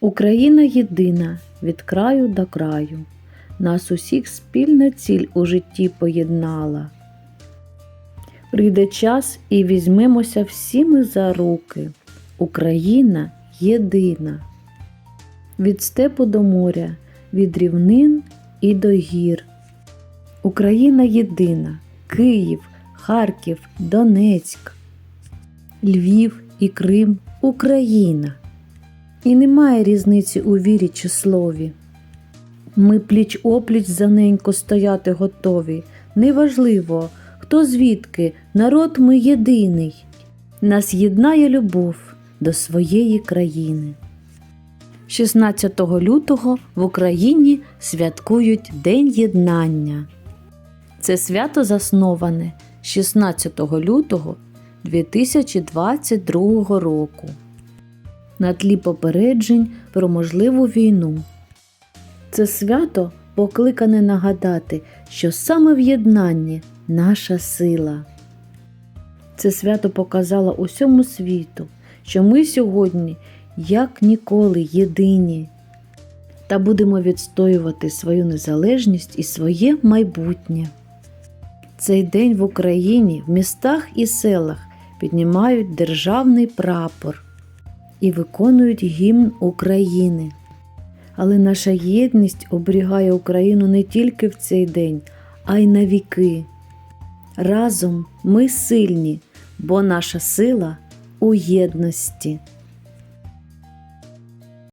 Україна єдина від краю до краю, нас усіх спільна ціль у житті поєднала. Прийде час і візьмемося всі ми за руки. Україна єдина. Від степу до моря, від рівнин і до гір. Україна єдина, Київ, Харків, Донецьк, Львів і Крим Україна. І немає різниці у вірі чи слові. Ми пліч опліч за ненько стояти готові. Неважливо, хто звідки, народ ми єдиний. Нас єднає любов до своєї країни. 16 лютого в Україні святкують День Єднання. Це свято засноване 16 лютого 2022 року на тлі попереджень про можливу війну. Це свято покликане нагадати, що саме в єднанні наша сила. Це свято показало усьому світу, що ми сьогодні, як ніколи, єдині та будемо відстоювати свою незалежність і своє майбутнє. Цей день в Україні в містах і селах піднімають державний прапор і виконують гімн України. Але наша єдність оберігає Україну не тільки в цей день, а й на віки. Разом ми сильні, бо наша сила у єдності.